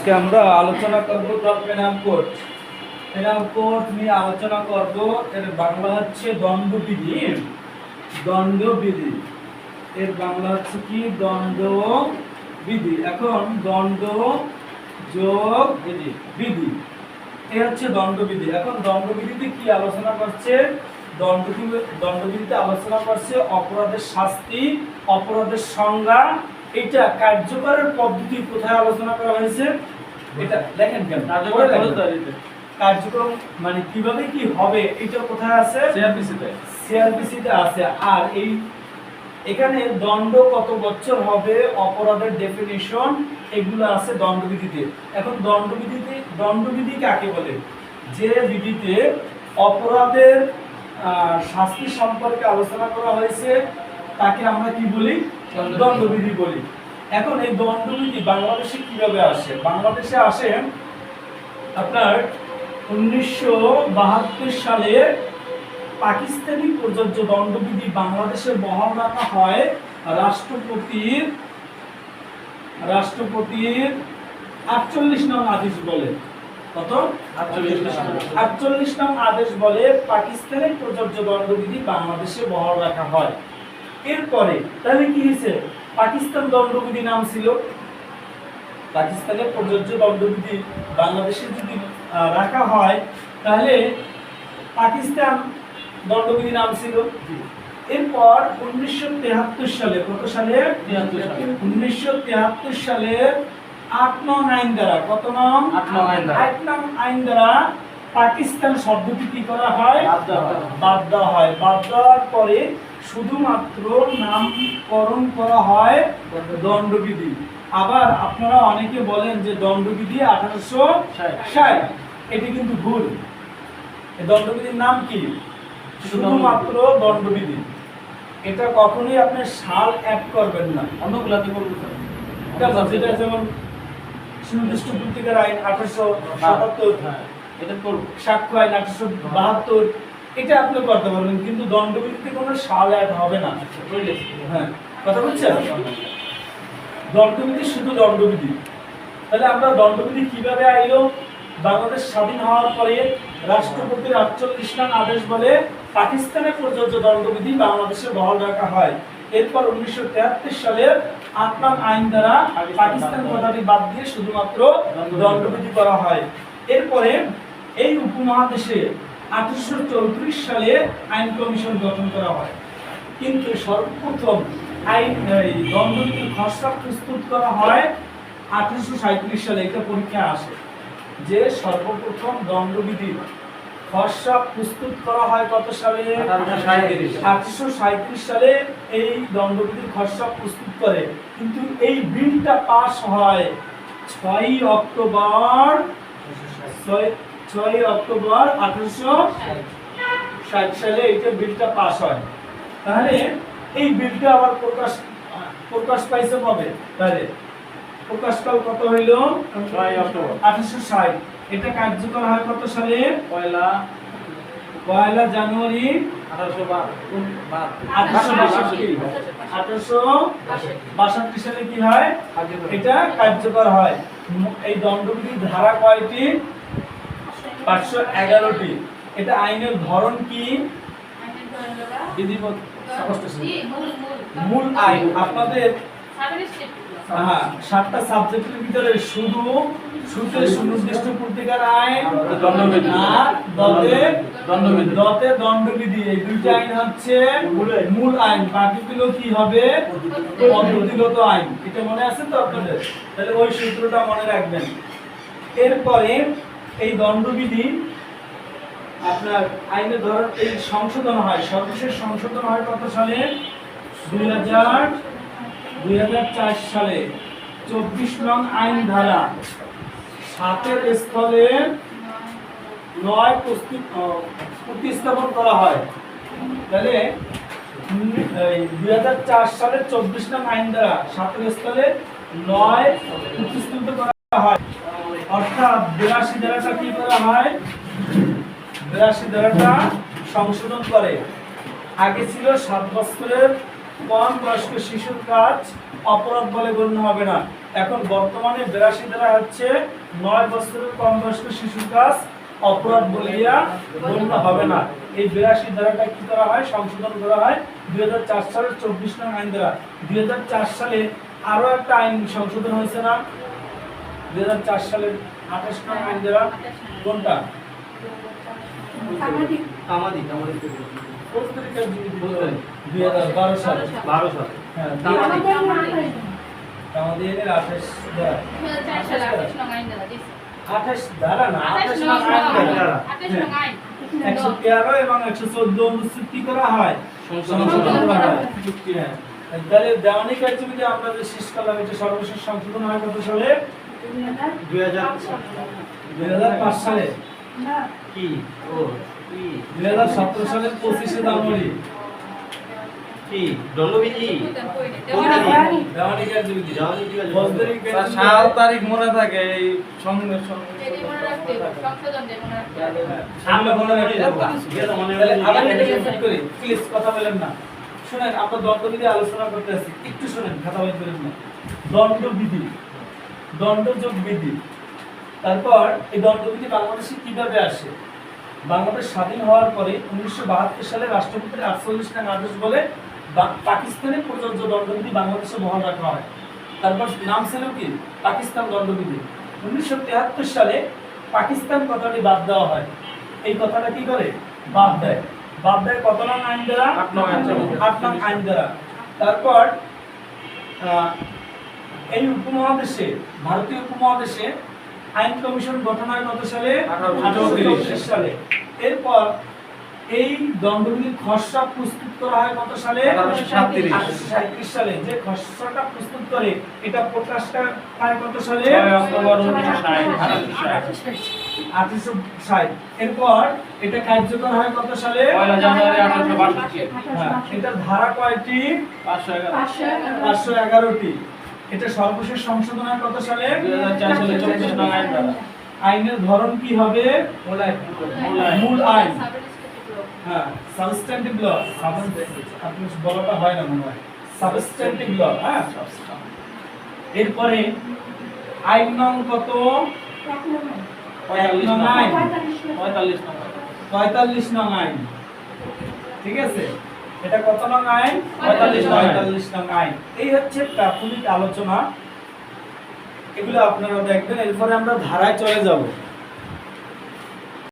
আজকে আমরা আলোচনা করব পেনাম কোড পেনাম কোড নিয়ে আলোচনা করব এর বাংলা হচ্ছে দণ্ডবিধি। দণ্ডবিধি। এর বাংলা হচ্ছে কি? দণ্ড বিধি এখন দণ্ড যোগ বিধি। বিধি। এ হচ্ছে দণ্ডবিধি। এখন দণ্ডবিধিতে কি আলোচনা করছে? দণ্ডবিধি দণ্ডবিধিতে আলোচনা করছে অপরাধের শাস্তি, অপরাধের সংজ্ঞা এটা কার্যকরের পদ্ধতি কোথায় আলোচনা করা হয়েছে? এটা দেখেন কেন। কার্যক্রম মানে কীভাবে কি হবে এটা কোথায় আছে? সিআরপিসিতে। আছে। আর এই এখানে দণ্ড কত বছর হবে অপরাধের ডেফিনিশন এগুলো আছে দণ্ডবিধিতে। এখন দণ্ডবিধিতে দণ্ডবিধি কাকে বলে? যে বিধিতে অপরাধের শাস্তি সম্পর্কে আলোচনা করা হয়েছে তাকে আমরা কি বলি? দণ্ডবিধি বলি। এখন এই দণ্ডবিধি বাংলাদেশে কীভাবে আসে? বাংলাদেশে আসে আপনার উনিশশো বাহাত্তর সালে পাকিস্তানি প্রযোজ্য দণ্ডবিধি বাংলাদেশে বহাল রাখা হয় রাষ্ট্রপতির রাষ্ট্রপতির আটচল্লিশ নং আদেশ বলে। কত? 48 নং আদেশ। আটচল্লিশ নং আদেশ বলে পাকিস্তানের প্রযোজ্য দণ্ডবিধি বাংলাদেশে বহাল রাখা হয়। এরপরে তাহলে কি হয়েছে? পাকিস্তান দণ্ডবিধি নাম ছিল। পাকিস্তানের প্রযোজ্য দণ্ডবিধি বাংলাদেশে যদি রাখা হয় তাহলে পাকিস্তান দণ্ডবিধি নাম ছিল। এরপর উনিশশো তেহাত্তর সালে কত সালে? 73 সালে। উনিশশো তেহাত্তর সালে আট নং আইন দ্বারা কত নং? আট নং আইন দ্বারা। আট নং আইন দ্বারা পাকিস্তান শব্দটি কি করা হয়। বাদ দেওয়া হয়। বাদ দেওয়ার পরে শুধুমাত্র নামকরণ করা হয় দণ্ডবিধি। আবার আপনারা অনেকে বলেন যে দণ্ডবিধি আঠারোশো ষাট। এটি কিন্তু ভুল। দণ্ডবিধির নাম কি? শুধুমাত্র দণ্ডবিধি। এটা কখনোই আপনি সাল অ্যাড করবেন না। অন্যগুলাতে। এটা যেটা যেমন সুনির্দিষ্ট পত্রিকার আইন আঠারোশো সাতাত্তর হ্যাঁ, এটা করব। সাক্ষ্য আইন আঠারোশো বাহাত্তর এটা আপনি করতে পারবেন, কিন্তু দণ্ডবিধিতে কোনো সাল অ্যাড হবে না? হ্যাঁ কথা বুঝছেন দণ্ডবিধি শুধু দণ্ডবিধি। তাহলে আমরা দণ্ডবিধি কীভাবে আইলো? বাংলাদেশ স্বাধীন হওয়ার পরে রাষ্ট্রপতির আটচল্লিশ নং আদেশ বলে পাকিস্তানের প্রযোজ্য দণ্ডবিধি বাংলাদেশে বহাল রাখা হয়। এরপর উনিশশো তেহাত্তর সালের আট নং আইন দ্বারা পাকিস্তান কথাটি বাদ দিয়ে শুধুমাত্র দণ্ডবিধি করা হয়। এরপরে এই উপমহাদেশে আঠারোশো চৌত্রিশ সালে আইন কমিশন গঠন করা হয়। কিন্তু সর্বপ্রথম আইন এই দণ্ডনীতির খসড়া প্রস্তুত করা হয় আঠারোশো সাঁত্রিশ সালে এটা পরীক্ষা আসে। যে সর্বপ্রথম দণ্ডবিধি খসড়া প্রস্তুত করা হয় কত সালে? 1837 আঠারোশো সাঁত্রিশ সালে এই দণ্ডবিধির খসড়া প্রস্তুত করে। কিন্তু এই বিলটা পাস হয় ছয়ই অক্টোবর ছয় ছয়ই অক্টোবর আঠারোশো ষাট সালে এইটা বিলটা পাস হয়। তাহলে এই বিলটা আবার প্রকাশ প্রকাশ পাইছে কবে? তাহলে প্রকাশকাল কত হইল? ছয় অক্টোবর। আঠারোশো ষাট। এটা কার্যকর হয় কত সালে? পয়লা পয়লা জানুয়ারি আঠারোশো বাষট্টি। সালে কি হয়? এটা কার্যকর হয়। এই দণ্ডবিধির ধারা কয়টি? পাঁচশো এগারোটি। এটা আইনের ধরন কি। মূল আইন আপনাদের হ্যাঁ সাতটা সাবজেক্টের ভিতরে শুধু সুতে সুনির্দিষ্ট পত্রিকার আইন দণ্ডবিধি। আর দতে দণ্ডবিধি। দতে দণ্ডবিধি। এই দুইটা আইন হচ্ছে মূল। আইন। বাকিগুলো কি হবে? পদ্ধতিগত আইন। এটা মনে আছে তো আপনাদের? তাহলে ওই সূত্রটা মনে রাখবেন। এরপরে এই দণ্ডবিধি আপনার আইনের ধরন এই সংশোধন হয়। সর্বশেষ সংশোধন হয় কত সালে? দুই হাজার দুই হাজার চার সালে। চব্বিশ নং আইন ধারা সাতের স্থলে নয় প্রস্তুত প্রতিস্থাপন করা হয়। তাহলে দুই হাজার চার সালের চব্বিশ নং আইন দ্বারা সাতের স্থলে নয় প্রতিস্থাপিত করা হয়। অর্থাৎ বিরাশি ধারাটা কি করা হয়? বিরাশি ধারাটা সংশোধন করে। আগে ছিল সাত বছরের কম বয়স্ক শিশুর কাজ অপরাধ বলে গণ্য হবে না। এখন বর্তমানে বিরাশি ধারা হচ্ছে নয় বছরের কম বয়স্ক শিশুর কাজ অপরাধ বলিয়া গণ্য হবে না। এই বিরাশি ধারাটা কি করা হয়? সংশোধন করা হয় দুই হাজার চার সালের চব্বিশ নং আইন দ্বারা। দুই হাজার চার সালে আরও একটা আইন সংশোধন হয়েছে না? দুই হাজার চার সালের আঠাশ নং আইন দ্বারা কোনটা? সামাজিক। কামাদি কামাদি যদি বলতেন দুই হাজার বারো সালে। বারো সালে। হ্যাঁ আঠাশ আঠাশ ধারা না আঠাশ। একশো তেরো এবং একশো চোদ্দ অনুচ্ছেদ কি করা হয়। সংশোধন করা হয়। হ্যাঁ তাহলে দেওয়ানি কার্যবিধি আমরা যে শেষ করলাম এটা সর্বশেষ সংশোধন হয় কত সালে? দুই হাজার পাঁচ সালে? কি? ও কি? দুই হাজার সতেরো সালের পঁচিশে জানুয়ারি। কি? দণ্ডবিধি বুঝতেন, কই নেই। কোনটা? দেওয়ানি। দেওয়ানি কার্যবিধি দেওয়ানি কার্যবিধি। ফৌজদারি কার্যবিধি- সাল তারিখ মনে থাকে এই সঙ্গে। হ্যাঁ, মনে কথা বলেন না। শুনেন আমরা দণ্ডবিধি আলোচনা করতে আছি একটু শুনেন কথা বলতে করেন না। দণ্ডবিধি। দণ্ডযোগ বিধি তারপর এই দণ্ডবিধি বাংলাদেশে কীভাবে আসে? বাংলাদেশ স্বাধীন হওয়ার পরে উনিশশো বাহাত্তর সালে রাষ্ট্রপতির আটচল্লিশ নং আদেশ বলে পাকিস্তানে প্রযোজ্য দণ্ডবিধি বাংলাদেশে বহাল রাখা হয়। তারপর নাম ছিল কি? পাকিস্তান দণ্ডবিধি। উনিশশো তেহাত্তর সালে পাকিস্তান কথাটি বাদ দেওয়া হয়। এই কথাটা কি করে? বাদ দেয়। বাদ দেয় কত নং আইন দ্বারা আট নং আইন দ্বারা। আইন দ্বারা তারপর আহ, এই উপমহাদেশে ভারতীয় উপমহাদেশে আইন কমিশন গঠন হয় কত সালে আঠারোশো সালে। এরপর এই দণ্ডবিধির খসড়া প্রস্তুত করা হয় কত সালে সাঁইত্রিশ সালে। যে খসড়াটা প্রস্তুত করে এটা প্রকাশটা পায় কত সালে আঠারোশো ষাট। এরপর এটা কার্যকর হয় কত সালে হ্যাঁ, এটার ধারা কয়টি? পাঁচশো এগারোটি। এটা সর্বশেষ সংশোধন হয় কত সালে? আইনের ধরন কি হবে? মূল আইন। হ্যাঁ সাবস্ট্যান্টিভ ল। আপনি বলাটা হয় না মনে হয়। সাবস্ট্যান্টিভ ল হ্যাঁ? এরপরে আইন নং কত? এক পঁয়তাল্লিশ নং। নং আইন। পঁয়তাল্লিশ নং। পঁয়তাল্লিশ নং আইন। ঠিক আছে? এটা কত নং আইন? পঁয়তাল্লিশ নং আইন। পঁয়তাল্লিশ নং আইন। এই হচ্ছে প্রাথমিক আলোচনা। এগুলো আপনারা দেখবেন এরপরে আমরা ধারায় চলে যাব।